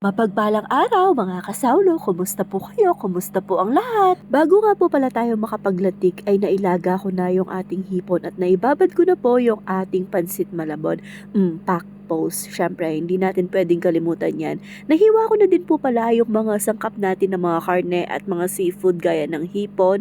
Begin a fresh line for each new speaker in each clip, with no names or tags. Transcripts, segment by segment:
Mapagpalang araw mga kasawlo, kumusta po kayo? Kumusta po ang lahat? Bago nga po pala tayo makapaglatik ay nailaga ko na yung ating hipon at naibabad ko na po yung ating pansit malabon. Mm, pack post. Siyempre, hindi natin pwedeng kalimutan yan. Nahiwa ko na din po pala yung mga sangkap natin ng mga karne at mga seafood gaya ng hipon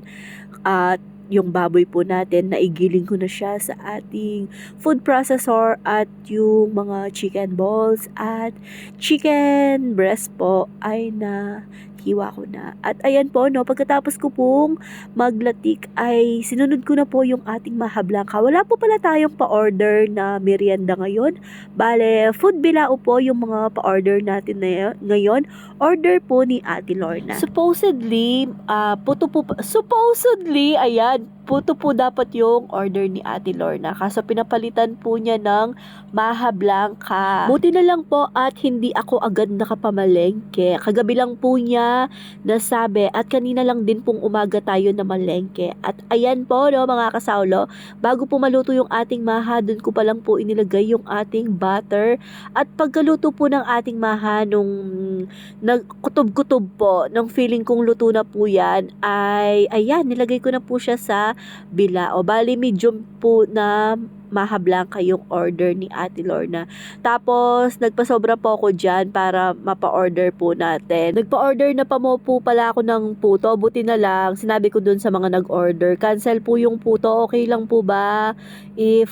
at yung baboy po natin, naigiling ko na siya sa ating food processor at yung mga chicken balls at chicken breast po ay na hiwa ko na. At ayan po, no, pagkatapos ko pong maglatik ay sinunod ko na po yung ating mahablangka. Wala po pala tayong pa-order na merienda ngayon. Bale, food bilao po yung mga pa-order natin na ngayon. Order po ni Ate Lorna. Supposedly, ah, puto po, supposedly, ayan, puto po dapat yung order ni Ate Lorna. Kaso pinapalitan po niya ng Maha Blanca. Buti na lang po at hindi ako agad nakapamalengke. Kagabi lang po niya nasabi at kanina lang din pong umaga tayo na malengke. At ayan po no mga kasaulo, bago po maluto yung ating maha, dun ko pa lang po inilagay yung ating butter. At pagkaluto po ng ating maha nung nagkutob-kutob po, nung feeling kong luto na po yan, ay ayan, nilagay ko na po siya sa bila. O bali medium po na maha blanca yung order ni Ate Lorna. Tapos, nagpasobra po ako dyan para mapa-order po natin. Nagpa-order na pa mo po pala ako ng puto. Buti na lang, sinabi ko dun sa mga nag-order, cancel po yung puto. Okay lang po ba if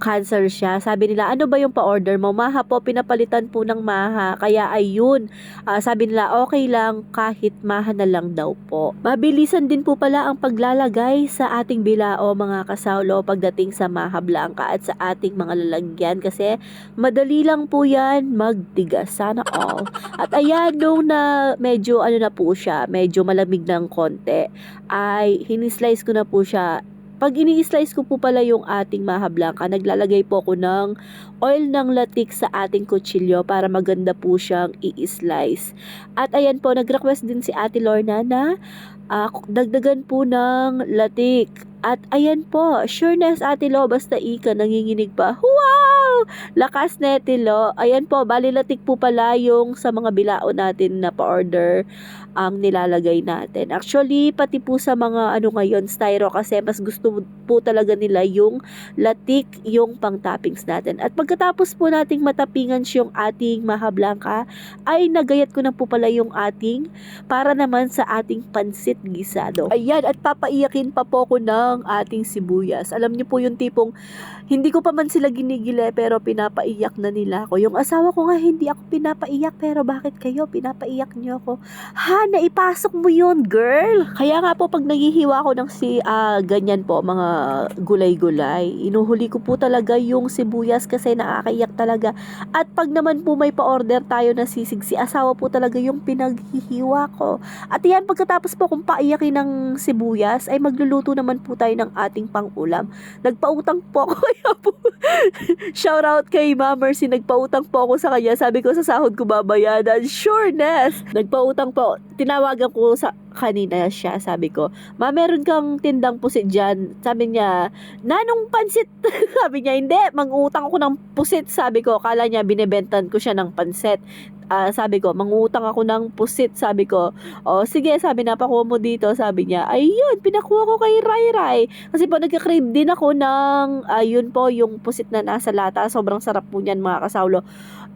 cancel siya. Sabi nila, ano ba yung pa-order mo? Maha po, pinapalitan po ng maha. Kaya ayun, Ah, sabi nila, okay lang kahit maha na lang daw po. Mabilisan din po pala ang paglalagay sa ating bilao mga kasawlo pagdating sa maha blanca at sa ating mga lalagyan kasi madali lang po yan magtigas. Sana all. At ayan, nung na medyo ano na po siya, medyo malamig ng konti, ay hinislice ko na po siya pag ini-slice ko po pala yung ating maha blanca, naglalagay po ako ng oil ng latik sa ating kutsilyo para maganda po siyang i-slice. At ayan po, nag-request din si Ate Lorna na ah, dagdagan po ng latik. At ayan po, sureness Ate Lo, basta ika, nanginginig pa. Wow! Lakas na Ate Lo. Ayan po, bali latik po pala yung sa mga bilao natin na pa-order ang nilalagay natin. Actually, pati po sa mga ano ngayon, styro kasi mas gusto po talaga nila yung latik, yung pang toppings natin. At pagkatapos po nating matapingan yung ating maha blanca, ay nagayat ko na po pala yung ating para naman sa ating pansit gisado. Ayan, at papaiyakin pa po ko ng ating sibuyas. Alam niyo po yung tipong hindi ko pa man sila ginigile pero pinapaiyak na nila ako. Yung asawa ko nga hindi ako pinapaiyak pero bakit kayo pinapaiyak niyo ako? Ha, naipasok mo yun, girl. Kaya nga po pag naghihiwa ko ng si ah, ganyan po mga gulay-gulay, inuhuli ko po talaga yung sibuyas kasi nakakaiyak talaga. At pag naman po may pa-order tayo na sisig, si asawa po talaga yung pinaghihiwa ko. At yan, pagkatapos po kung paiyakin ng sibuyas, ay magluluto naman po tayo ng ating pang-ulam. Nagpautang po ako kaya po. Shout out kay Ma Mercy, nagpautang po ako sa kanya. Sabi ko sa sahod ko babayadan. Sureness! Nagpautang po. Tinawagan ko sa kanina siya, sabi ko, Ma, meron kang tindang pusit dyan. Sabi niya, nanong pansit? sabi niya, hindi, mangutang ako ng pusit. Sabi ko, kala niya, binebentan ko siya ng pansit. Ah, sabi ko, mangutang ako ng pusit. Sabi ko, oh, sige, sabi, napakuha mo dito. Sabi niya, ayun, pinakuha ko kay Rai Rai. Kasi po, nagka-crave din ako ng, ayun po, yung pusit na nasa lata. Sobrang sarap po niyan, mga kasawlo.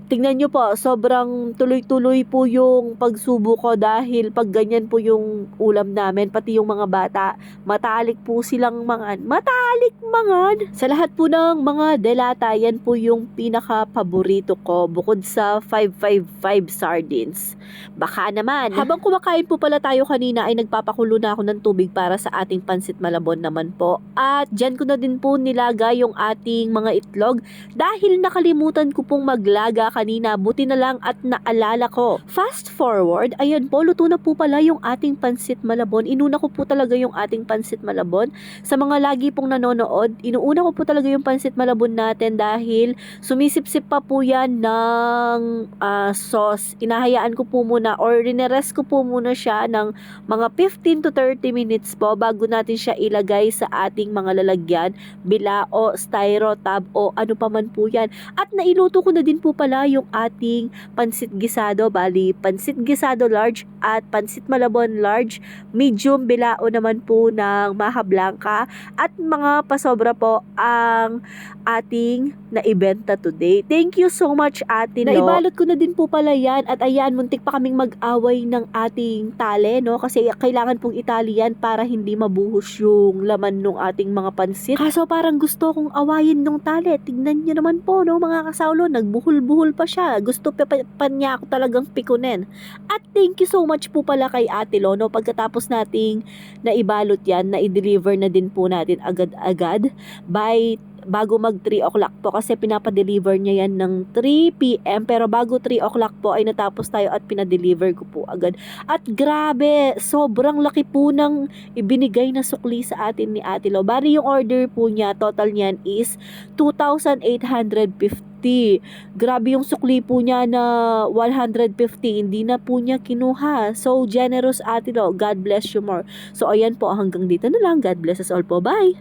Tingnan nyo po, sobrang tuloy-tuloy po yung pagsubo ko dahil pag ganyan po yung ulam namin, pati yung mga bata, matalik po silang mangan. Matalik mangan! Sa lahat po ng mga delata, yan po yung pinaka-paborito ko bukod sa 555 sardines. Baka naman. Habang kumakain po pala tayo kanina ay nagpapakulo na ako ng tubig para sa ating pansit malabon naman po. At dyan ko na din po nilagay yung ating mga itlog dahil nakalimutan ko pong maglaga kanina. Buti na lang at naalala ko. Fast forward, ayun po, luto na po pala yung ating pansit malabon. Inuna ko po talaga yung ating pansit malabon. Sa mga lagi pong nanonood, inuuna ko po talaga yung pansit malabon natin dahil sumisip-sip pa po yan ng ah, sauce. Inahayaan ko po muna or rinerest ko po muna siya ng mga 15 to 30 minutes po bago natin siya ilagay sa ating mga lalagyan, bila o styro tab o ano pa man po yan. At nailuto ko na din po pala yung ating pansit gisado. Bali, pansit gisado large at pansit malabon large. Medium bilao naman po ng maha blanca. At mga pasobra po ang ating naibenta today. Thank you so much ate. No? Naibalot ko na din po pala yan. At ayan, muntik pa kaming mag-away ng ating tale. No? Kasi kailangan pong itali yan para hindi mabuhos yung laman ng ating mga pansit. Kaso parang gusto kong awayin nung tali. Tignan nyo naman po, no, mga kasaulo, nagbuhol-buhol pa siya. Gusto pa, pa, pa niya ako talagang pikunin. At thank you so much po pala kay Ate Lono. Pagkatapos nating naibalot yan, na-deliver na din po natin agad-agad by bago mag 3 o'clock po kasi pinapadeliver niya yan ng 3 p.m. Pero bago 3 o'clock po ay natapos tayo at pinadeliver ko po agad. At grabe, sobrang laki po ng ibinigay na sukli sa atin ni Ate Lo. Bari yung order po niya, total niyan is 2,850. Grabe yung sukli po niya na 150, hindi na po niya kinuha. So, generous Ate Lo. God bless you more. So, ayan po, hanggang dito na lang. God bless us all po. Bye!